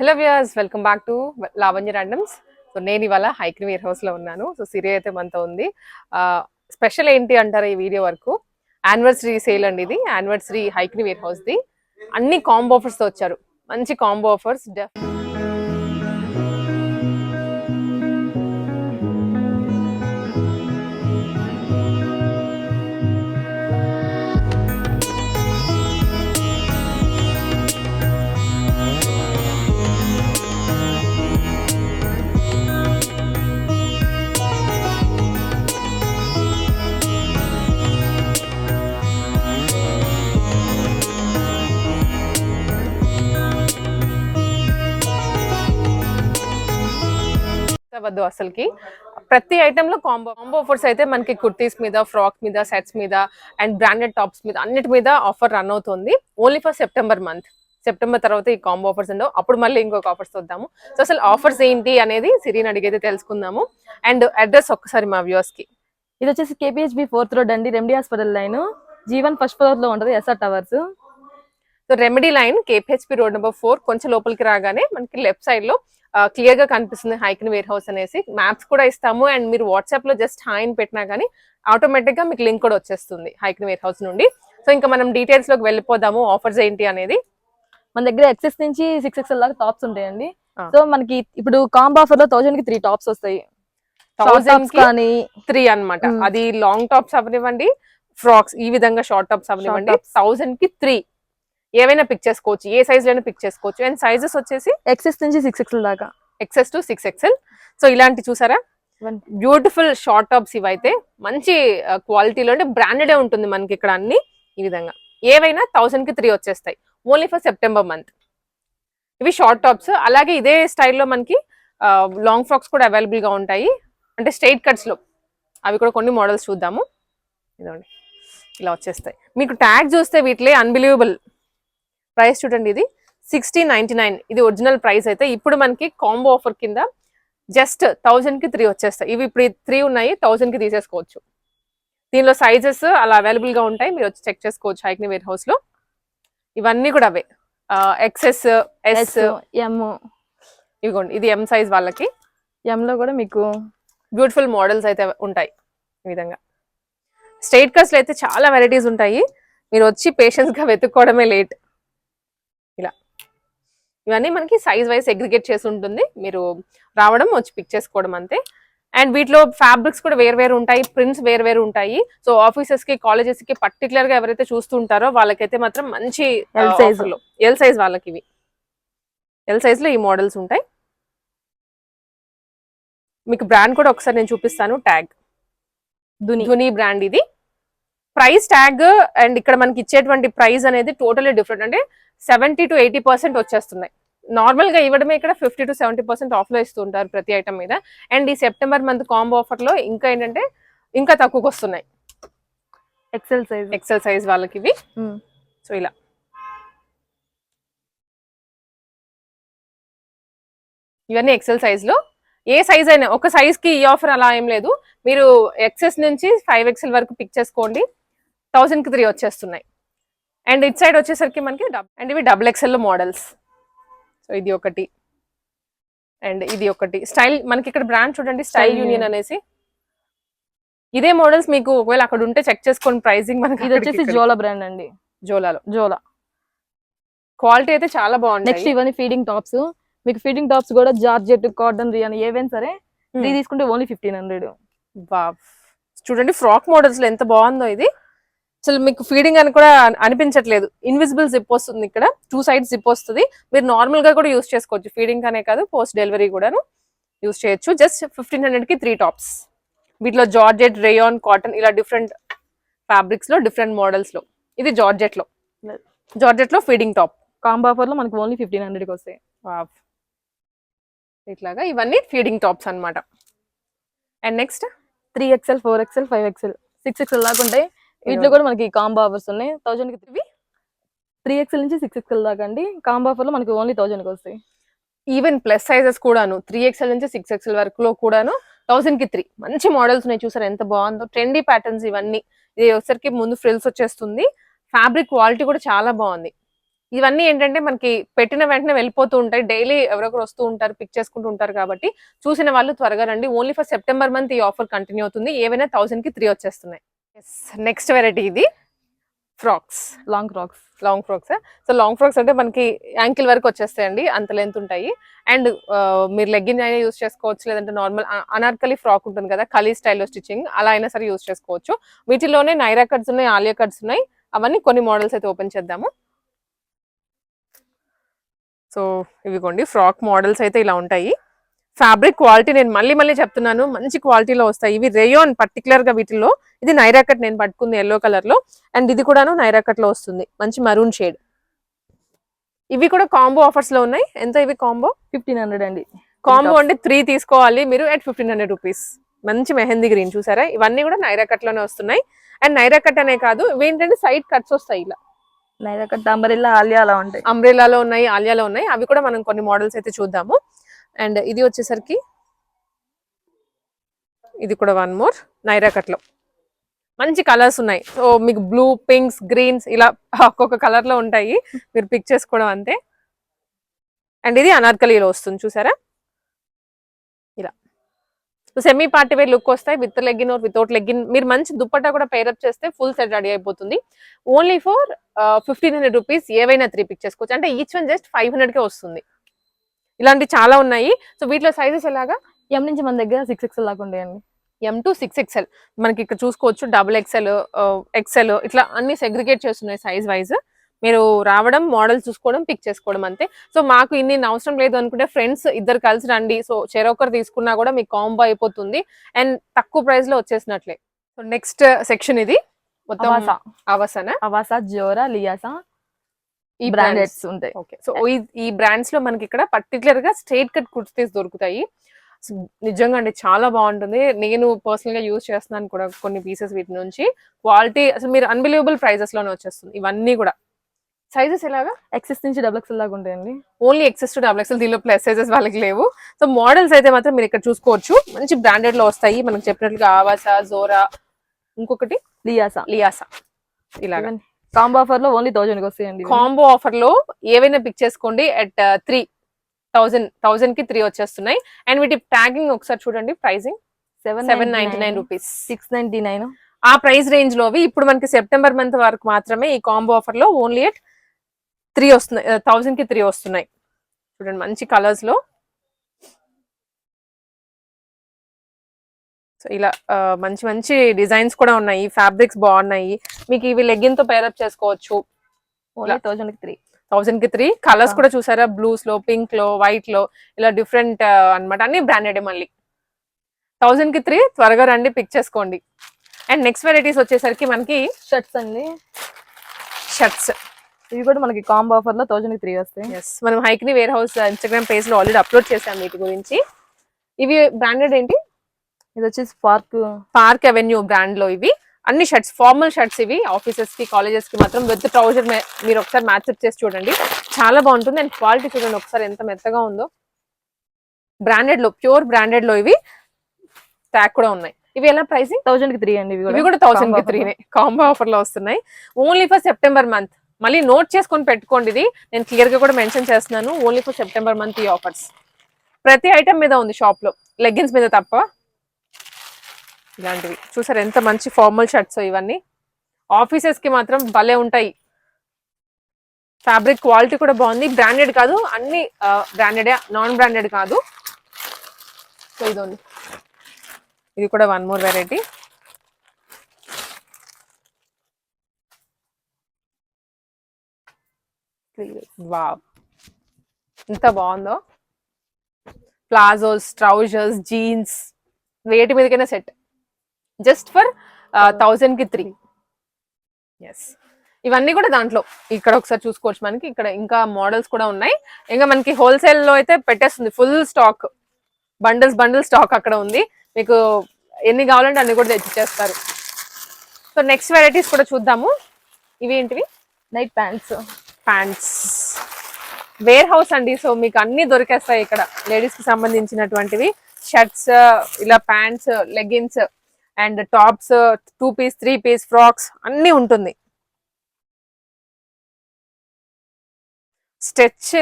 Hello viewers welcome back to Lavanya randoms so నేను ఇవాళ హైక్రీ wear హౌస్లో ఉన్నాను. సో సిరి అయితే మనతో ఉంది. స్పెషల్ ఏంటి అంటారు ఈ వీడియో వరకు? యానివర్సరీ సేల్ అండి ఇది. యానివర్సరీ హైక్రీ వేర్ హౌస్ ది. అన్ని కాంబో ఆఫర్స్తో వచ్చారు. మంచి కాంబో ఆఫర్స్ వద్దు అసలుకి. ప్రతి ఐటమ్లో కాంబో కాంబో ఆఫర్స్ అయితే మనకి కుర్తీస్ మీద ఫ్రాక్ మీద సెట్స్ మీద అండ్ బ్రాండెడ్ టాప్స్ మీద అన్నిటి మీద ఆఫర్ రన్ అవుతుంది. Only for September month September తర్వాత ఈ కాంబో ఆఫర్స్ ఉండవు. అప్పుడు మళ్ళీ ఇంకొక ఆఫర్స్ చూద్దాము. సో అసలు ఆఫర్స్ ఏంటి అనేది సిరీని అడిగైతే తెలుసుకుందాము. అండ్ అడ్రస్ ఒక్కసారి మా వ్యూస్కి కి. ఇది వచ్చేసి కేపీహెచ్బి ఫోర్త్ రోడ్ అండి. Remedy hospital line. Jeevan first ఫ్లోర్లో ఉంటది SR towers so remedy line KPHB road number four కొంచెం లోపలికి రాగానే మనకి లెఫ్ట్ సైడ్లో క్లియర్గా కనిపిస్తుంది హైకిన్ వేర్ హౌస్ అనేసి. మ్యాప్స్ కూడా ఇస్తాము అండ్ మీరు వాట్సాప్లో జస్ట్ హాయ్ అని పెట్టినా కానీ ఆటోమేటిక్గా మీకు లింక్ కూడా వచ్చేస్తుంది హైకిన్ వేర్ హౌస్ నుండి. సో ఇంకా మనం డీటెయిల్స్లోకి వెళ్ళిపోదాము ఆఫర్స్ ఏంటి అనేది. మన దగ్గర ఎక్సెస్ నుంచి సిక్స్ ఎక్స్ఎల్ దాకా టాప్స్ ఉంటాయండి. సో మనకి ఇప్పుడు కాంబో ఆఫర్లో థౌసండ్కి త్రీ టాప్స్ వస్తాయి. థౌసండ్ కానీ త్రీ అన్నమాట. మ్. అది లాంగ్ టాప్స్ అవనివ్వండి ఫ్రాక్స్ ఈ విధంగా షార్ట్ టాప్స్ అవనివ్వండి. థౌసండ్కి త్రీ ఏవైనా పిక్ చేసుకోవచ్చు ఏ సైజ్లోనే పిక్ చేసుకోవచ్చు. అండ్ సైజెస్ వచ్చేసి ఎక్సెస్ నుంచి సిక్స్ ఎక్స్ఎల్ దాకా. XS to six XL so ఇలాంటి చూసారా? బ్యూటిఫుల్ షార్ట్ టాప్స్ ఇవైతే మంచి క్వాలిటీలో అంటే బ్రాండెడే ఉంటుంది మనకి ఇక్కడ అన్ని ఈ విధంగా. ఏవైనా థౌసండ్కి త్రీ వచ్చేస్తాయి. ఓన్లీ ఫర్ సెప్టెంబర్ మంత్ ఇవి షార్ట్ టాప్స్ అలాగే ఇదే స్టైల్లో మనకి లాంగ్ ఫ్రాక్స్ కూడా అవైలబుల్గా ఉంటాయి. అంటే స్ట్రైట్ కట్స్లో. అవి కూడా కొన్ని మోడల్స్ చూద్దాము. ఇదండి ఇలా వచ్చేస్తాయి. మీకు ట్యాగ్ చూస్తే వీటిలే అన్బిలీవబుల్ ప్రైస్ చూడండి ఇది. సిక్స్టీ నైన్టీ నైన్ ఇది ఒరిజినల్ ప్రైస్ అయితే. ఇప్పుడు మనకి కాంబో ఆఫర్ కింద జస్ట్ థౌజండ్కి త్రీ వచ్చేస్తాయి. ఇవి ఇప్పుడు త్రీ ఉన్నాయి. థౌజండ్కి తీసేసుకోవచ్చు. దీనిలో సైజెస్ అలా అవైలబుల్గా ఉంటాయి. మీరు వచ్చి చెక్ చేసుకోవచ్చు హైక్ని వేర్ హౌస్లో. ఇవన్నీ కూడా అవే. ఎక్సెస్ ఎస్ ఎస్ ఎం ఇదిగోండి ఇది ఎం సైజ్ వాళ్ళకి. ఎం లో కూడా మీకు బ్యూటిఫుల్ మోడల్స్ అయితే ఉంటాయి. ఈ విధంగా. స్ట్రైట్ కట్స్లో అయితే చాలా వెరైటీస్ ఉంటాయి. మీరు వచ్చి పేషెన్స్గా వెతుక్కోవడమే లేట్ ఇవన్నీ మనకి సైజ్ వైజ్ అగ్రిగేట్ చేసి ఉంటుంది. మీరు రావడం వచ్చి పిక్ చేసుకోవడం అంతే. అండ్ వీటిలో ఫ్యాబ్రిక్స్ కూడా వేరు వేరు ఉంటాయి ప్రింట్స్ వేరు వేరు ఉంటాయి. సో ఆఫీసెస్కి కాలేజెస్కి పర్టికులర్గా ఎవరైతే చూస్తుంటారో వాళ్ళకైతే మాత్రం మంచి L size. ఎల్ సైజ్ వాళ్ళకి ఇవి. ఎల్ సైజ్లో ఈ మోడల్స్ ఉంటాయి. మీకు బ్రాండ్ కూడా ఒకసారి నేను చూపిస్తాను. ట్యాగ్ దుని. ధుని బ్రాండ్ ఇది. ప్రైస్ ట్యాగ్ అండ్ ఇక్కడ మనకి ఇచ్చేటువంటి ప్రైస్ అనేది టోటలీ డిఫరెంట్. అంటే సెవెంటీ టు ఎయిటీ పర్సెంట్ వచ్చేస్తున్నాయి. నార్మల్గా ఇవ్వడమే ఇక్కడ ఫిఫ్టీ టు సెవెంటీ పర్సెంట్ ఆఫ్లో ఇస్తుంటారు ప్రతి ఐటమ్ మీద. అండ్ ఈ సెప్టెంబర్ మంత్ కాంబో ఆఫర్లో ఇంకా ఏంటంటే ఇంకా తక్కువకి వస్తున్నాయి. ఎక్సెల్ సైజ్ ఎక్సెల్ సైజ్ వాళ్ళకి ఇవి. సో ఇలా. ఇవన్నీ ఎక్సెల్ సైజ్లో. ఏ సైజ్ అయినా ఒక సైజ్కి ఈ ఆఫర్ అలా ఏం లేదు. మీరు ఎక్సెస్ నుంచి ఫైవ్ ఎక్సెల్ వరకు పిక్ చేసుకోండి. థౌసండ్కి త్రీ వచ్చేస్తున్నాయి. అండ్ ఇట్ సైడ్ వచ్చేసరికి మనకి అండ్ ఇవి డబుల్ ఎక్సెల్ మోడల్స్ సో ఇది ఒకటి. అండ్ ఇది ఒకటి. స్టైల్ మనకి ఇక్కడ బ్రాండ్ చూడండి స్టైల్ యూనియన్. అనేసి. ఇదే మోడల్స్ మీకు ఒకవేళ అక్కడ ఉంటే చెక్ చేసుకోండి ప్రైసింగ్ మనకి ఇది వచ్చేసి జోలా బ్రాండ్ అండి. జోలాలో జోలా క్వాలిటీ అయితే చాలా నెక్స్ట్ బాగుంది ఇవన్నీ ఫీడింగ్ టాప్స్ మీకు ఫీడింగ్ టాప్స్ కూడా జార్జెట్ కాటన్ రియాన్ ఏవైనా సరే త్రీ తీసుకుంటే ఓన్లీ ఫిఫ్టీన్ హండ్రెడ్ వావ్ చూడండి ఫ్రాక్ మోడల్స్లో ఎంత బాగుందో ఇది. అసలు మీకు ఫీడింగ్ అని కూడా అన్- అనిపించట్లేదు. ఇన్విజిబుల్ జిప్ వస్తుంది ఇక్కడ. టూ సైడ్ జిప్ వస్తుంది. మీరు నార్మల్గా కూడా యూస్ చేసుకోవచ్చు. ఫీడింగ్ అనే కాదు పోస్ట్ డెలివరీ కూడాను యూస్ చేయొచ్చు. జస్ట్ ఫిఫ్టీన్ హండ్రెడ్కి త్రీ టాప్స్ వీటిలో జార్జెట్ రేయాన్ కాటన్ ఇలా డిఫరెంట్ ఫ్యాబ్రిక్స్లో డిఫరెంట్ మోడల్స్లో. ఇది జార్జెట్లో. జార్జెట్లో ఫీడింగ్ టాప్ కాంబో ఆఫర్లో మనకి ఓన్లీ ఫిఫ్టీన్ హండ్రెడ్కి వస్తాయి. ఇట్లాగా ఇవన్నీ ఫీడింగ్ టాప్స్ అన్నమాట. And next three XL four XL five XL six XL దాకా ఉంటాయి. వీటిలో కూడా మనకి కాంబో ఆఫర్స్ ఉన్నాయి. థౌజండ్కి త్రీ త్రీ ఎక్స్ఎల్ నుంచి సిక్స్ ఎక్స్ఎల్ దాకా అండి. కాంబో ఆఫర్లో మనకి ఓన్లీ థౌజండ్కి వస్తాయి. ఈవెన్ ప్లస్ సైజెస్ కూడాను. త్రీ ఎక్స్ఎల్ నుంచి సిక్స్ ఎక్స్ఎల్ వరకు లో కూడాను థౌసండ్కి త్రీ మంచి మోడల్స్ ఉన్నాయి చూసారు ఎంత బాగుందో. ట్రెండీ ప్యాటర్న్స్ ఇవన్నీ. ఇది ఒకసారికి ముందు ఫ్రిల్స్ వచ్చేస్తుంది. ఫ్యాబ్రిక్ క్వాలిటీ కూడా చాలా బాగుంది. ఇవన్నీ ఏంటంటే మనకి పెట్టిన వెంటనే వెళ్ళిపోతూ ఉంటాయి. డైలీ ఎవరొకరు వస్తూ ఉంటారు పిక్ చేసుకుంటూ ఉంటారు కాబట్టి చూసిన వాళ్ళు త్వరగా రండి. ఓన్లీ ఫర్ సెప్టెంబర్ మంత్ ఈ ఆఫర్ కంటిన్యూ అవుతుంది. ఏవైనా థౌసండ్కి త్రీ వచ్చేస్తున్నాయి. నెక్స్ట్ వెరైటీ ఇది frocks. Long frocks long frocks so long frocks అంటే మనకి యాంకిల్ వరకు వచ్చేస్తాయండి అంత లెంత్ ఉంటాయి. అండ్ మీరు లెగ్గిన్ అయినా యూస్ చేసుకోవచ్చు లేదంటే నార్మల్ అనార్కలి ఫ్రాక్ ఉంటుంది కదా కలీ స్టైల్లో స్టిచ్చింగ్ అలా అయినా సరే యూస్ చేసుకోవచ్చు. వీటిలోనే నైరా కట్స్ ఉన్నాయి ఆలియా కట్స్ ఉన్నాయి. అవన్నీ కొన్ని మోడల్స్ అయితే ఓపెన్ చేద్దాము. సో ఇవిగోండి ఫ్రాక్ మోడల్స్ అయితే ఇలా ఉంటాయి. ఫ్యాబ్రిక్ క్వాలిటీ నేను మళ్ళీ మళ్ళీ చెప్తున్నాను. మంచి క్వాలిటీలో వస్తాయి. ఇవి రేయోన్ పర్టికులర్గా వీటిలో ఇది నైరా కట్ నేను పట్టుకుంది ఎల్లో కలర్లో అండ్ ఇది కూడాను నైరా కట్లో వస్తుంది. మంచి మరూన్ షేడ్ ఇవి కూడా కాంబో ఆఫర్స్లో ఉన్నాయి. ఎంత ఇవి కాంబో ఫిఫ్టీన్ హండ్రెడ్ అండి. కాంబో అంటే త్రీ తీసుకోవాలి. మీరు ఎట్ ఫిఫ్టీన్ హండ్రెడ్ రూపీస్ మంచి మెహందీ గ్రీన్ చూసారా? ఇవన్నీ కూడా నైరా కట్లోనే వస్తున్నాయి. అండ్ నైరా కట్ అనే కాదు ఇవి ఏంటంటే సైడ్ కట్స్ వస్తాయి ఇలా. నైరా కట్ అంబరిల్లా ఆలియా అలా ఉంటాయి. అంబ్రెలాలో ఉన్నాయి ఆలియాలో ఉన్నాయి. అవి కూడా మనం కొన్ని మోడల్స్ అయితే చూద్దాము. అండ్ ఇది వచ్చేసరికి ఇది కూడా వన్ మోర్ నైరా కట్లో. మంచి కలర్స్ ఉన్నాయి. సో మీకు బ్లూ పింక్స్ గ్రీన్స్ ఇలా ఒక్కొక్క కలర్లో ఉంటాయి. మీరు పిక్ చేసుకోవడం అంతే. అండ్ ఇది అనార్కలీలో వస్తుంది. చూసారా? ఇలా. సెమీ పార్టీ వేర్ లుక్ వస్తాయి. With legging or without legging మీరు మంచి దుప్పట్టా కూడా పేరప్ చేస్తే ఫుల్ సెట్ రెడీ అయిపోతుంది. Only for fifteen hundred rupees ఏవైనా త్రీ పిక్ చేసుకోవచ్చు. అంటే ఈచ్ వన్ జస్ట్ ఫైవ్ హండ్రెడ్కే వస్తుంది. ఇలాంటి చాలా ఉన్నాయి. సో వీటిలో సైజెస్ ఎలాగా? ఎం నుంచి మన దగ్గర సిక్స్ ఎక్స్ఎల్ దాకా ఉంటాయండి ఎం టు సిక్స్ ఎక్స్ఎల్ మనకి ఇక్కడ చూసుకోవచ్చు డబుల్ ఎక్స్ఎల్ ఎక్స్ఎల్ ఇట్లా అన్ని సెగ్రిగేట్ చేస్తున్నాయి సైజ్ వైజ్ మీరు రావడం మోడల్ చూసుకోవడం పిక్ చేసుకోవడం అంతే. సో మాకు ఇన్ని అవసరం లేదు అనుకుంటే ఫ్రెండ్స్ ఇద్దరు కలిసి రండి. సో చెరొకరు తీసుకున్నా కూడా మీకు కాంబో అయిపోతుంది. అండ్ తక్కువ ప్రైస్లో వచ్చేసినట్లే. సో నెక్స్ట్ సెక్షన్ ఇది. మొత్తం అవాసా అవసన అవాసా జోరా లియాసా ఈ ఈ బ్రాండెడ్ బ్రాండెడ్స్ ఉంటాయి సో ఈ- బ్రాండ్స్లో మనకి ఇక్కడ పర్టికులర్గా స్ట్రైట్ కట్ కుర్తీస్ దొరుకుతాయి. నిజంగా అండి చాలా బాగుంటుంది. నేను పర్సనల్గా యూజ్ చేస్తున్నాను కూడా కొన్ని పీసెస్ వీటి నుంచి. క్వాలిటీ అసలు మీరు అన్బిలీవబుల్ ప్రైజెస్లోనే వచ్చేస్తుంది. ఇవన్నీ కూడా. సైజెస్ ఎలాగా? ఎక్సెస్ నుంచి డబుల్ ఎక్స్ఎల్ దాకా ఉంటాయండి. Only XS to double XL దీనిలో ప్లస్ సైజెస్ వాళ్ళకి లేవు. సో మోడల్స్ అయితే మాత్రం మీరు ఇక్కడ చూసుకోవచ్చు. మంచి బ్రాండెడ్లో వస్తాయి. మనకు చెప్పినట్లుగా ఆవాసా జోరా ఇంకొకటి? లియాసా లియాసా ఇలాగా. కాంబో ఆఫర్లో ఓన్లీ థౌజండ్కి వస్తాయండి కాంబో ఆఫర్లో ఏవైనా పిక్ చేసుకోండి అట్ త్రీ థౌసండ్ థౌసండ్కి త్రీ వచ్చేస్తున్నాయి. అండ్ వీటి ట్యాగింగ్ ఒకసారి చూడండి pricing seven seven ninety nine rupees six ninety nine ఆ ప్రైస్ రేంజ్ లోవి ఇప్పుడు మనకి సెప్టెంబర్ మంత్ వరకు మాత్రమే ఈ కాంబో ఆఫర్లో ఓన్లీ ఎట్ త్రీ వస్తున్నాయి థౌసండ్కి త్రీ వస్తున్నాయి. చూడండి మంచి కలర్స్లో. సో ఇలా మంచి మంచి డిజైన్స్ కూడా ఉన్నాయి. ఫ్యాబ్రిక్స్ బాగున్నాయి. మీకు ఇవి లెగ్గిన్తో పేరప్ చేసుకోవచ్చు. కి త్రీ థౌసండ్కి త్రీ కలర్స్. కూడా చూసారా? బ్లూస్లో పింక్లో వైట్లో ఇలా డిఫరెంట్ అన్నమాట. అన్ని బ్రాండెడ్ మళ్ళీ. థౌసండ్కి త్రీ త్వరగా రండి పిక్ చేసుకోండి. అండ్ నెక్స్ట్ వెరైటీస్ వచ్చేసరికి మనకి షర్ట్స్ అండి. షర్ట్స్ ఇవి కూడా మనకి కాంబో ఆఫర్లో థౌజండ్కి త్రీ వస్తాయి. ఎస్ మనం హైక్ని వేర్ హౌస్ ఇన్స్టాగ్రామ్ పేజ్లో ఆల్రెడీ అప్లోడ్ చేసాం వీటి గురించి. ఇవి బ్రాండెడ్ ఏంటి? ఇది వచ్చేసి పార్క్ పార్క్ అవెన్యూ బ్రాండ్లో ఇవి. అన్ని షర్ట్స్ ఫార్మల్ షర్ట్స్ ఇవి. ఆఫీసెస్కి కాలేజెస్కి మాత్రం విత్ ట్రౌజర్ మీరు ఒకసారి మ్యాచ్ చేసి చూడండి. చాలా బాగుంటుంది అండ్ క్వాలిటీ చూడండి ఒకసారి ఎంత మెత్తగా ఉందో. బ్రాండెడ్లో ప్యూర్ బ్రాండెడ్లో ఇవి. ట్యాగ్ కూడా ఉన్నాయి. ఇవి ఎలా ప్రైసింగ్? థౌజండ్కి త్రీ అండి ఇవి కూడా. థౌసండ్కి త్రీనే. కాంబో ఆఫర్లో వస్తున్నాయి. Only for September month. మళ్ళీ నోట్ చేసుకొని పెట్టుకోండి ఇది. నేను క్లియర్గా కూడా మెన్షన్ చేస్తున్నాను. ఓన్లీ ఫర్ సెప్టెంబర్ మంత్ ఈ ఆఫర్స్. ప్రతి ఐటమ్ మీద ఉంది షాప్లో లెగ్గిన్స్ మీద తప్ప. ఇలాంటివి. చూసారు ఎంత మంచి ఫార్మల్ షర్ట్స్ ఇవన్నీ. ఆఫీసెస్కి మాత్రం భలే ఉంటాయి. ఫ్యాబ్రిక్ క్వాలిటీ కూడా బాగుంది. బ్రాండెడ్ కాదు అన్ని బ్రాండెడ్ నాన్ బ్రాండెడ్ కాదు. సో ఇదోండి. ఇది కూడా వన్ మోర్ వెరైటీ వావ్ ఎంత బాగుందో. ప్లాజోస్ ట్రౌజర్స్ జీన్స్ వేటి మీదకైనా సెట్ జస్ట్ ఫర్ థౌజండ్కి త్రీ ఎస్ ఇవన్నీ కూడా దాంట్లో. ఇక్కడ ఒకసారి చూసుకోవచ్చు మనకి. ఇక్కడ ఇంకా మోడల్స్ కూడా ఉన్నాయి. ఇంకా మనకి హోల్సేల్లో అయితే పెట్టేస్తుంది. Full stock. Bundles bundle stock అక్కడ ఉంది. మీకు ఎన్ని కావాలంటే అన్ని కూడా తెచ్చిచ్చేస్తారు. సో నెక్స్ట్ వెరైటీస్ కూడా చూద్దాము. ఇవి ఏంటివి? Night pants pants wear house అండి. సో మీకు అన్ని దొరికేస్తాయి ఇక్కడ. లేడీస్కి సంబంధించినటువంటివి. షర్ట్స్ ఇలా pants leggings and tops two piece three piece frocks అన్ని ఉంటుంది. స్టెచ్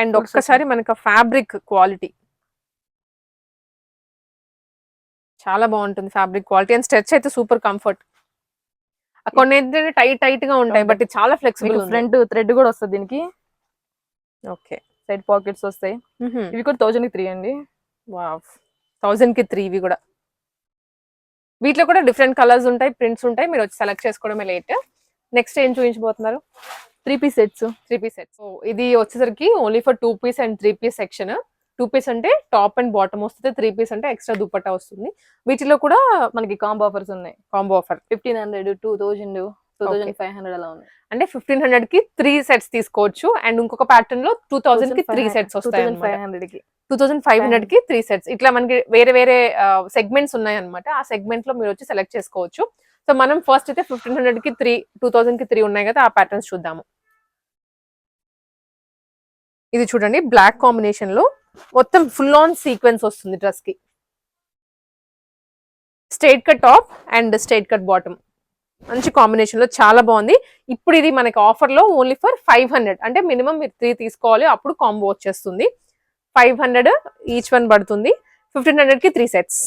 అండ్ ఒక్కసారి మనకి ఫ్యాబ్రిక్ క్వాలిటీ. చాలా బాగుంటుంది ఫ్యాబ్రిక్ క్వాలిటీ అండ్ స్టెచ్ అయితే సూపర్ కంఫర్ట్. కొన్ని ఏంటంటే టైట్ టైట్గా ఉంటాయి బట్ చాలా ఫ్లెక్సిబుల్ ఫ్రంట్ థ్రెడ్ కూడా వస్తుంది దీనికి. ఓకే. సైడ్ పాకెట్స్ వస్తాయి. ఇవి కూడా థౌజండ్కి త్రీ అండి. వావ్. థౌజండ్కి త్రీ ఇవి కూడా. వీటిలో కూడా డిఫరెంట్ కలర్స్ ఉంటాయి ప్రింట్స్ ఉంటాయి. మీరు వచ్చి సెలెక్ట్ చేసుకోవడమే లేట్. నెక్స్ట్ ఏం చూపించబోతున్నారు? Three piece sets three piece set so ఇది వచ్చేసరికి only for two piece and three piece section two piece అంటే టాప్ అండ్ బాటమ్ వస్తుంది. త్రీ పీస్ అంటే ఎక్స్ట్రా దుపట్టా వస్తుంది. వీటిలో కూడా మనకి కాంబో ఆఫర్స్ ఉన్నాయి. Combo offer fifteen hundred two thousand two thousand five hundred అలా ఉన్నాయి. అంటే ఫిఫ్టీన్ హండ్రెడ్కి త్రీ సెట్స్ తీసుకోవచ్చు. అండ్ ఇంకొక ప్యాటర్న్లో టూ థౌసండ్కి త్రీ సెట్స్ వస్తాయి ఫైవ్ హండ్రెడ్కి టూ థౌసండ్ ఫైవ్ హండ్రెడ్. కి త్రీ సెట్స్. ఇట్లా మనకి వేరే వేరే సెగ్మెంట్స్ ఉన్నాయి అనమాట ఆ సెగ్మెంట్లో మీరు వచ్చి సెలెక్ట్ చేసుకోవచ్చు. సో మనం ఫస్ట్ అయితే ఫిఫ్టీన్ హండ్రెడ్కి త్రీ టూ థౌసండ్కి త్రీ ఉన్నాయి కదా ఆ ప్యాటర్న్స్ చూద్దాము. ఇది చూడండి బ్లాక్ కాంబినేషన్లో మొత్తం ఫుల్ ఆన్ సీక్వెన్స్ వస్తుంది డ్రెస్కి. Straight cut top and straight cut bottom మంచి కాంబినేషన్లో చాలా బాగుంది. ఇప్పుడు ఇది మనకి ఆఫర్లో ఓన్లీ ఫర్ ఫైవ్ హండ్రెడ్ అంటే మినిమం మీరు త్రీ తీసుకోవాలి అప్పుడు కాంబో వచ్చేస్తుంది. ఫైవ్ హండ్రెడ్ ఈచ్ వన్ పడుతుంది. ఫిఫ్టీన్ హండ్రెడ్కి త్రీ సెట్స్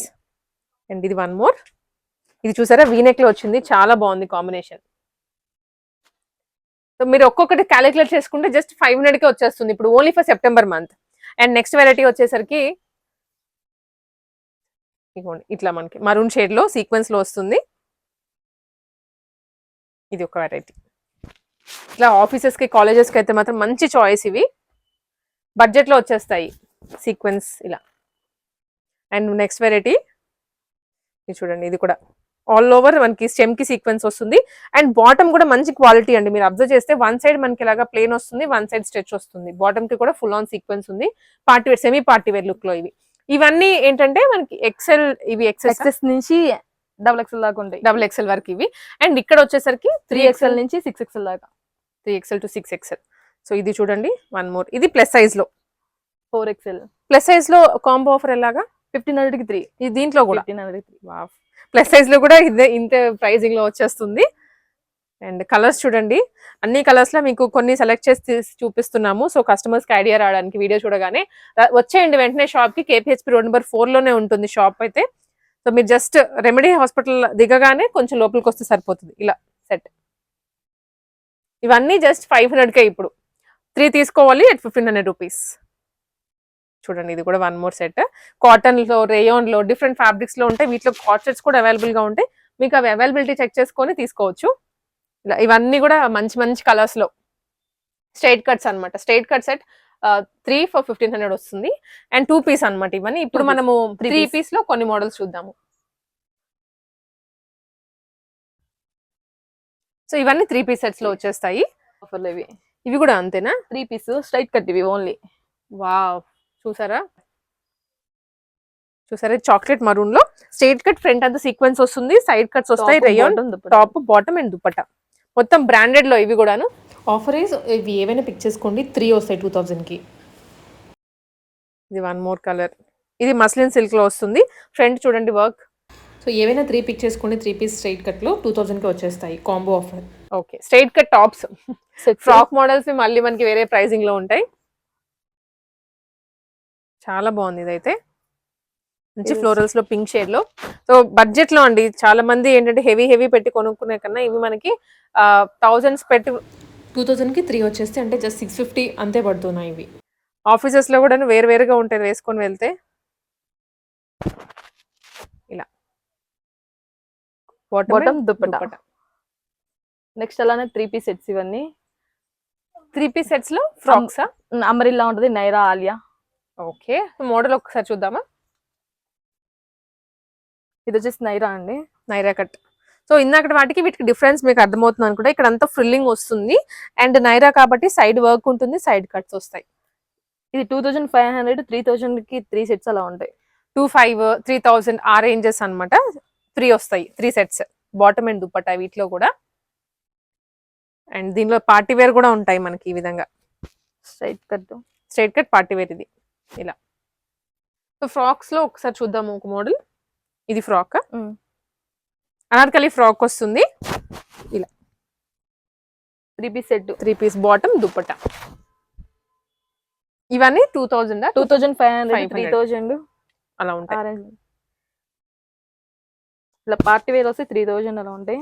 అండ్ ఇది వన్ మోర్ ఇది చూసారా? వీనెక్లో వచ్చింది. చాలా బాగుంది కాంబినేషన్ సో మీరు ఒక్కొక్కటి క్యాలిక్యులేట్ చేసుకుంటే జస్ట్ ఫైవ్ హండ్రెడ్కే వచ్చేస్తుంది. ఇప్పుడు only for September month and next variety వచ్చేసరికి ఇదిగోండి ఇట్లా మనకి మరూన్ షేడ్లో సీక్వెన్స్లో వస్తుంది. ఇది ఒక వెరైటీ ఇట్లా ఆఫీసెస్కి కాలేజెస్కి అయితే మాత్రం మంచి చాయిస్ ఇవి. బడ్జెట్లో వచ్చేస్తాయి. సీక్వెన్స్ ఇలా. అండ్ నెక్స్ట్ వెరైటీ ఇది చూడండి ఇది కూడా. ఆల్ ఓవర్ మనకి స్టెమ్కి సీక్వెన్స్ వస్తుంది. అండ్ బాటమ్ కూడా మంచి క్వాలిటీ అండి. మీరు అబ్జర్వ్ చేస్తే వన్ సైడ్ మనకి ఇలాగా ప్లేన్ వస్తుంది వన్ సైడ్ స్ట్రెచ్ వస్తుంది. బాటమ్కి కూడా ఫుల్ ఆన్ సీక్వెన్స్ ఉంది. Party wear semi party wear లుక్లో ఇవి. ఇవన్నీ ఏంటంటే మనకి ఎక్సెల్ ఇవి ఎక్సెస్ నుంచి డబుల్ ఎక్స్ఎల్ దాకా ఉంటాయి. డబుల్ ఎక్సెల్ వరకు ఇవి. అండ్ ఇక్కడ వచ్చేసరికి త్రీ ఎక్స్ఎల్ నుంచి సిక్స్ ఎక్స్ఎల్ దాకా. Three XL to six XL so ఇది చూడండి. వన్ మోర్ ఇది ప్లస్ సైజ్లో. ఫోర్ ఎక్స్ఎల్ ప్లస్ సైజ్లో కాంబో ఆఫర్ ఎలాగా? ఫిఫ్టీన్ హండ్రెడ్కి త్రీ ఇది దీంట్లో కూడా. ఫిఫ్టీన్ హండ్రెడ్ త్రీ ప్లస్ సైజ్లో కూడా ఇదే ఇంతే ప్రైజింగ్లో వచ్చేస్తుంది. అండ్ కలర్స్ చూడండి. అన్ని కలర్స్లో మీకు కొన్ని సెలెక్ట్ చేసి చూపిస్తున్నాము. సో కస్టమర్స్కి ఐడియా రావడానికి వీడియో చూడగానే వచ్చేయండి వెంటనే షాప్కి. కేపీహెచ్పి రోడ్ నెంబర్ ఫోర్లోనే ఉంటుంది షాప్ అయితే. సో మీరు జస్ట్ రెమెడీ హాస్పిటల్ దిగగానే కొంచెం లోపలికి వస్తే సరిపోతుంది. ఇలా సెట్. ఇవన్నీ జస్ట్ ఫైవ్ హండ్రెడ్ కే ఇప్పుడు. త్రీ తీసుకోవాలి ఎట్ ఫిఫ్టీన్ హండ్రెడ్ రూపీస్. చూడండి ఇది కూడా వన్ మోర్ సెట్. కాటన్లో లో డిఫరెంట్ ఫ్యాబ్రిక్స్లో ఉంటాయి. వీటిలో కాట్సెట్స్ కూడా అవైలబుల్గా ఉంటాయి. మీకు అవి అవైలబిలిటీ చెక్ చేసుకొని తీసుకోవచ్చు. ఇలా ఇవన్నీ కూడా మంచి మంచి కలర్స్లో స్ట్రైట్ కట్స్ అన్నమాట. Straight cut set three for fifteen hundred వస్తుంది. అండ్ టూ పీస్ అన్నమాట ఇవన్నీ. ఇప్పుడు. మనము త్రీ piece. పీస్లో కొన్ని మోడల్స్ చూద్దాము. సో ఇవన్నీ త్రీ పీస్ సెట్స్లో వచ్చేస్తాయి. ఆఫర్లు ఇవి ఇవి కూడా అంతేనా? త్రీ పీస్ స్ట్రైట్ కట్ ఇవి ఓన్లీ వావ్ చూసారా? చూసారా? చాక్లెట్ మరూన్లో. స్ట్రైట్ కట్ ఫ్రంట్ అంతా సీక్వెన్స్ వస్తుంది. సైడ్ కట్స్ వస్తాయి. Rayon top bottom and dupatta మొత్తం బ్రాండెడ్లో ఇవి కూడాను. ఆఫర్ ఈజ్ ఇవి ఏవైనా పిక్ చేసుకోండి త్రీ వస్తాయి టూ థౌజండ్కి ఇది వన్ మోర్ కలర్ ఇది మస్లిన్ సిల్క్లో వస్తుంది. ఫ్రంట్ చూడండి వర్క్ సో ఏవైనా త్రీ పిక్ చేసుకోండి త్రీ పీస్ స్ట్రైట్ కట్లో టూ థౌజండ్కి వచ్చేస్తాయి combo offer okay straight cut tops frock models మళ్ళీ మనకి వేరే ప్రైజింగ్లో ఉంటాయి. చాలా బాగుంది ఇదైతే. మంచి ఫ్లోరల్స్లో పింక్ షేడ్లో. సో బడ్జెట్లో అండి చాలా మంది ఏంటంటే హెవీ హెవీ పెట్టి కొనుక్కునే కన్నా ఇవి మనకి థౌజండ్స్ పెట్టి టూ థౌజండ్కి త్రీ వచ్చేస్తే అంటే జస్ట్ సిక్స్ ఫిఫ్టీ అంతే పడుతున్నాయి ఇవి. ఆఫీసెస్లో కూడా వేరు వేరుగా ఉంటాయి వేసుకొని వెళ్తే. ఇలా. Bottom, దుపట్టా. నెక్స్ట్ అలానే త్రీ పీస్ సెట్స్ ఇవన్నీ. త్రీ పీస్ సెట్స్లో ఫ్రాక్సా అమరిల్లా ఉంటది నైరా ఆలియా ఓకే మోడల్ ఒకసారి చూద్దామా? ఇది వచ్చేసి నైరా అండి. నైరా కట్ సో ఇందాక వాటికి వీటికి డిఫరెన్స్ మీకు అర్థమవుతుంది అనుకుంటా. ఇక్కడ అంతా ఫ్రిల్లింగ్ వస్తుంది. అండ్ నైరా కాబట్టి సైడ్ వర్క్ ఉంటుంది సైడ్ కట్స్ వస్తాయి. ఇది two thousand five hundred three థౌజండ్కి త్రీ సెట్స్ అలా ఉంటాయి. టూ ఫైవ్ త్రీ థౌజండ్ ఆ రేంజెస్ అన్నమాట. త్రీ వస్తాయి three sets bottom and dupatta వీటిలో కూడా. అండ్ దీనిలో పార్టీ వేర్ కూడా ఉంటాయి మనకి ఈ విధంగా. Straight cut straight cut party wear ఇది. ఇలా. సో ఫ్రాక్స్లో ఒకసారి చూద్దాము ఒక మోడల్. ఇది ఫ్రాక్. అనార్కలి ఫ్రాక్ వస్తుంది. Three piece set three piece bottom dupatta. ఇవన్నీ two thousand? Two thousand five hundred 500. Three thousand. అలా ఉంటాయి. ఇలా పార్టీ వేర్ వస్తే త్రీ థౌజండ్ అలా ఉంటాయి.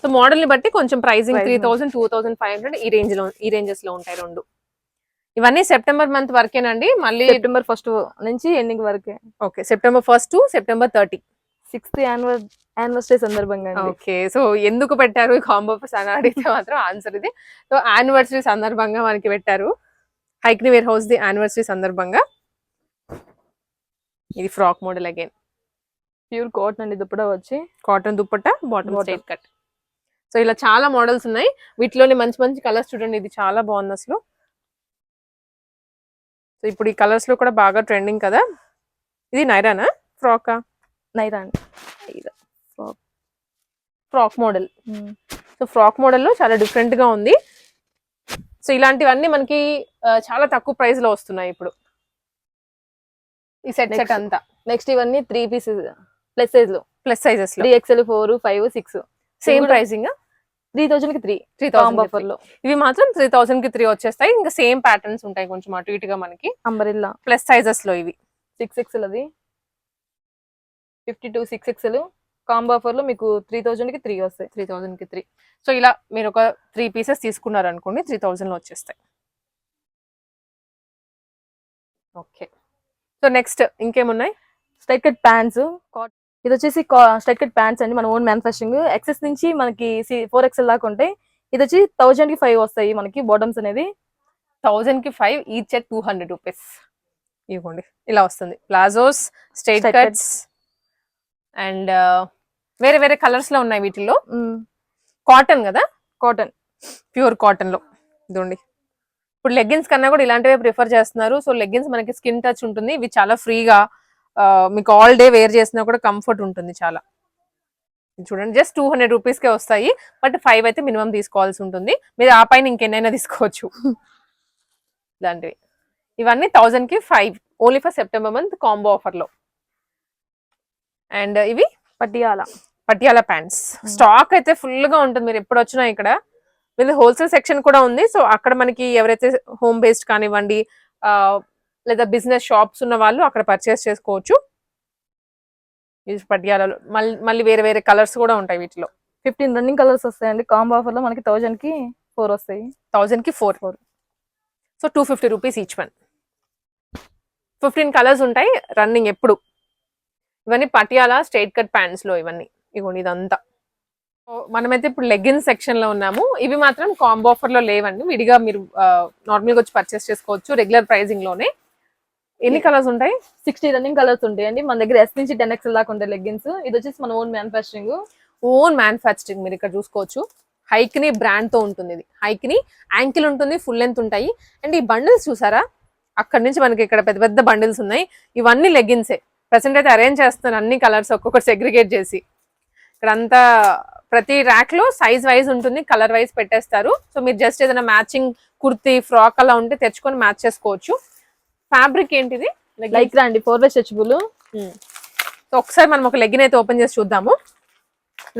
సో మోడల్ని బట్టి కొంచెం pricing three thousand two thousand five hundred ఈ రేంజ్లో ఈ రేంజెస్లో ఉంటాయి రెండు. ఇవన్నీ సెప్టెంబర్ మంత్ వరకేనండి. మళ్ళీ సెప్టెంబర్ ఫస్ట్ నుంచి ఎండింగ్ వరకే. Okay September first to September thirty. Sixth యానివర్ anniversary సందర్భంగా ఓకే సో ఎందుకు పెట్టారు ఈ కాంబో అని అడిగితే మాత్రం ఆన్సర్ ఇది. సో యానివర్సరీ సందర్భంగా మనకి పెట్టారు. హైక్ని వేర్ హౌస్ ది యానివర్సరీ సందర్భంగా. ఇది frock model again. Pure cotton అండి దుప్పడా వచ్చి. Cotton dupatta bottom. Straight cut. So ఇలా చాలా మోడల్స్ ఉన్నాయి. వీటిలోని మంచి మంచి కలర్స్ చూడండి ఇది చాలా బాగుంది అసలు. సో ఇప్పుడు ఈ కలర్స్లో కూడా బాగా ట్రెండింగ్ కదా. ఇది నైరానా? ఫ్రాకా? నైరా అండి. ఫ్రాక్ మోడల్ సో ఫ్రాక్ మోడల్లో చాలా డిఫరెంట్గా ఉంది. సో ఇలాంటివన్నీ మనకి చాలా తక్కువ ప్రైస్లో వస్తున్నాయి ఇప్పుడు. ఈ సెట్ సెట్. అంతా. నెక్స్ట్ ఇవన్నీ త్రీ పీసెస్ ప్లస్ సైజ్లో. Plus sizes three XL four five six same pricing three థౌజండ్కి త్రీ త్రీ థౌసండ్ ఆఫర్లో ఇవి మాత్రం త్రీ థౌసండ్కి త్రీ వచ్చేస్తాయి. ఇంకా సేమ్ ప్యాటర్న్స్ ఉంటాయి కొంచెం అటు ఇటుగా మనకి. అంబరిల్లా ప్లస్ సైజెస్లో ఇవి. సిక్స్ ఎక్స్ఎల్ అది. Fifty two six XL combo ఆఫర్లో మీకు త్రీ థౌజండ్కి త్రీ వస్తాయి. త్రీ థౌసండ్కి త్రీ సో ఇలా మీరు ఒక త్రీ పీసెస్ తీసుకున్నారు అనుకోండి త్రీ థౌసండ్లో వచ్చేస్తాయి. ఓకే సో నెక్స్ట్ ఇంకేమున్నాయి? స్ట్రైట్ కట్ ప్యాంట్స్ ఇది వచ్చేసి స్ట్రైట్ కట్ ప్యాంట్స్ అండి మన ఓన్ మ్యానుఫాక్చరింగ్ ఎక్సెస్ నుంచి మనకి ఫోర్ ఎక్స్ఎల్ దాకా ఉంటాయి. ఇది వచ్చి థౌజండ్కి ఫైవ్ వస్తాయి మనకి బాటమ్స్ అనేది. థౌజండ్కి five each at two hundred rupees ఇవ్వండి. ఇలా వస్తుంది. ప్లాజోస్ స్ట్రైట్ కట్స్ అండ్ వేరే వేరే కలర్స్లో ఉన్నాయి వీటిల్లో. కాటన్ కదా? కాటన్. ప్యూర్ కాటన్లో. ఇదండి ఇప్పుడు లెగ్గిన్స్ కన్నా కూడా ఇలాంటివే ప్రిఫర్ చేస్తున్నారు. సో లెగ్గిన్స్ మనకి స్కిన్ టచ్ ఉంటుంది. ఇవి చాలా ఫ్రీగా మీకు ఆల్ డే వేర్ చేసినా కూడా కంఫర్ట్ ఉంటుంది చాలా. చూడండి. జస్ట్ టూ హండ్రెడ్ రూపీస్కే వస్తాయి. బట్ ఫైవ్ అయితే మినిమం తీసుకోవాల్సి ఉంటుంది. మీరు ఆ పైన ఇంకెన్నైనా తీసుకోవచ్చు. ఇలాంటివి. ఇవన్నీ థౌజండ్కి five. Only for September month combo ఆఫర్లో అండ్ ఇవి పటియాల పటియాలా ప్యాంట్స్ స్టాక్ అయితే ఫుల్గా ఉంటుంది. మీరు ఎప్పుడు వచ్చినా ఇక్కడ. మీద హోల్సేల్ సెక్షన్ కూడా ఉంది. సో అక్కడ మనకి ఎవరైతే హోమ్ బేస్డ్ కానివ్వండి లేదా బిజినెస్ షాప్స్ ఉన్న వాళ్ళు అక్కడ పర్చేస్ చేసుకోవచ్చు. ఇది పటియాలలో. మళ్ళీ మళ్ళీ వేరే వేరే కలర్స్ కూడా ఉంటాయి వీటిలో. ఫిఫ్టీన్ రన్నింగ్ కలర్స్ వస్తాయండి. కాంబో ఆఫర్లో మనకి థౌజండ్కి ఫోర్ వస్తాయి. థౌజండ్కి four four so two fifty rupees each one fifteen colours ఉంటాయి. రన్నింగ్ ఎప్పుడు. ఇవన్నీ పటియాలా స్ట్రైట్ కట్ ప్యాంట్స్లో ఇవన్నీ. ఇగోండి ఇదంతా. మనమైతే ఇప్పుడు లెగ్గిన్స్ సెక్షన్లో ఉన్నాము. ఇవి మాత్రం కాంబో ఆఫర్లో లేవండి. విడిగా మీరు నార్మల్గా వచ్చి పర్చేస్ చేసుకోవచ్చు. రెగ్యులర్ ప్రైసింగ్లోనే. ఎన్ని కలర్స్ ఉంటాయి? సిక్స్టీ రన్నింగ్ కలర్స్ ఉంటాయండి. మన దగ్గర ఎస్ నుంచి టెన్ ఎక్స్ఎల్ దాకా ఉంటాయి లెగ్గిన్స్. ఇది వచ్చేసి మన ఓన్ మ్యానుఫాక్చరింగ్ ఓన్ మ్యానుఫ్యాక్చరింగ్ మీరు ఇక్కడ చూసుకోవచ్చు. హైక్ని బ్రాండ్తో ఉంటుంది ఇది. హైక్ని యాంకిల్ ఉంటుంది ఫుల్ లెంత్ ఉంటాయి. అండ్ ఈ బండిల్స్ చూసారా? అక్కడ నుంచి మనకి ఇక్కడ పెద్ద పెద్ద బండిల్స్ ఉన్నాయి. ఇవన్నీ లెగ్గిన్సే. ప్రెసెంట్ అయితే అరేంజ్ చేస్తున్నారు అన్ని కలర్స్ ఒక్కొక్కటి సెగ్రిగేట్ చేసి. ఇక్కడ అంతా ప్రతి ర్యాక్లో సైజ్ వైజ్ ఉంటుంది కలర్ వైజ్ పెట్టేస్తారు. సో మీరు జస్ట్ ఏదైనా మ్యాచింగ్ కుర్తీ ఫ్రాక్ అలా ఉంటే తెచ్చుకొని మ్యాచ్ చేసుకోవచ్చు. ఫ్యాబ్రిక్ ఏంటిది? లైక్ అండి ఫోర్ వే స్ట్రెచబుల్ సో ఒకసారి మనం ఒక లెగ్గిన్ అయితే ఓపెన్ చేసి చూద్దాము.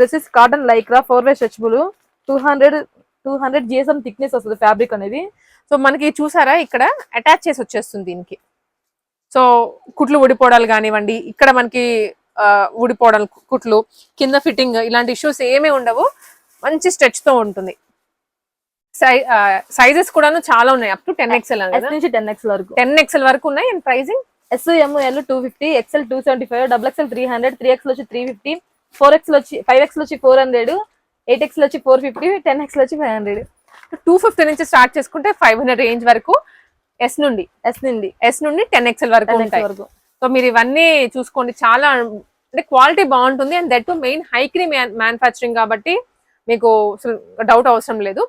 This is cotton lycra four way stretchable two hundred two hundred GSM thickness వస్తుంది ఫ్యాబ్రిక్ అనేది. సో మనకి చూసారా? ఇక్కడ అటాచ్ చేసి వచ్చేస్తుంది దీనికి. సో కుట్లు ఊడిపోవడాలు కానివ్వండి ఇక్కడ మనకి ఆ, ఊడిపోవడాలు కుట్లు కింద ఫిట్టింగ్ ఇలాంటి ఇష్యూస్ ఏమీ ఉండవు. మంచి స్ట్రెచ్తో ఉంటుంది. సైజెస్ కూడాను చాలా ఉన్నాయి. అప్ టు టెన్ ఎక్స్ఎల్ నుంచి టెన్ ఎక్స్ వరకు. టెన్ ఎక్స్ఎల్ వరకు ఉన్నాయి. And pricing S M L two fifty XL two seventy five double XL three hundred three XL వచ్చి త్రీ ఫిఫ్టీ ఫోర్ ఎక్స్ఎల్ వచ్చి ఫైవ్ ఎక్స్ఎల్ వచ్చి four hundred eight XL వచ్చి four fifty ten XL వచ్చి five hundred two fifty నుంచి start చేసుకుంటే five hundred range వరకు S నుండి S నుండి ఎస్ నుండి టెన్ ఎక్స్ఎల్ వరకు ఉంటాయి. వరకు. సో మీరు ఇవన్నీ చూసుకోండి. చాలా అంటే క్వాలిటీ బాగుంటుంది అండ్ దట్ టు మెయిన్ హైక్రీ మ్యానుఫ్యాక్చరింగ్ కాబట్టి మీకు డౌట్ అవసరం లేదు.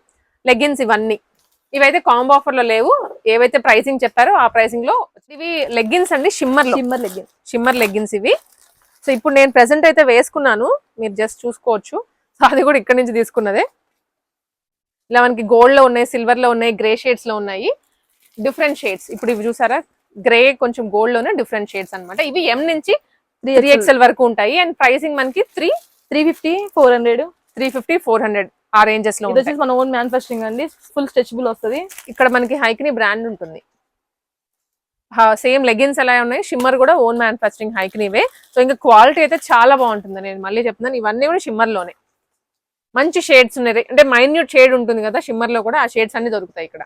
లెగ్గిన్స్ ఇవన్నీ. ఇవైతే కాంబో ఆఫర్లో లేవు. ఏవైతే ప్రైసింగ్ చెప్పారో ఆ ప్రైసింగ్లో ఇవి లెగ్గిన్స్ అండి shimmer shimmer legging shimmer leggings ఇవి. సో ఇప్పుడు నేను ప్రెసెంట్ అయితే వేసుకున్నాను. మీరు జస్ట్ చూసుకోవచ్చు. సో అది కూడా ఇక్కడ నుంచి తీసుకున్నదే. ఇలా మనకి గోల్డ్లో ఉన్నాయి సిల్వర్లో ఉన్నాయి గ్రే షేడ్స్లో ఉన్నాయి. డిఫరెంట్ షేడ్స్ ఇప్పుడు ఇవి చూసారా? గ్రే కొంచెం గోల్డ్లోనే డిఫరెంట్ షేడ్స్ అన్నమాట. ఇవి ఎం నుంచి త్రీ ఎక్స్ఎల్ వరకు ఉంటాయి. అండ్ ప్రైసింగ్ మనకి three three fifty four hundred three fifty four hundred ఆ రేంజెస్లో వచ్చేసి మన ఓన్ మ్యానుఫాక్చరింగ్ అండి. ఫుల్ స్ట్రెచబుల్ వస్తుంది. ఇక్కడ మనకి హైక్ని బ్రాండ్ ఉంటుంది. సేమ్ లెగిన్స్ ఎలా ఉన్నాయి? షిమ్మర్ కూడా ఓన్ మ్యానుఫాక్చరింగ్ హైక్నివే సో ఇంకా క్వాలిటీ అయితే చాలా బాగుంటుంది. నేను మళ్ళీ చెప్తున్నాను. ఇవన్నీ కూడా షిమ్మర్లోనే. మంచి షేడ్స్ ఉన్నాయి. అంటే మైన్యూట్ షేడ్ ఉంటుంది కదా షిమ్మర్లో కూడా ఆ షేడ్స్ అన్ని దొరుకుతాయి ఇక్కడ.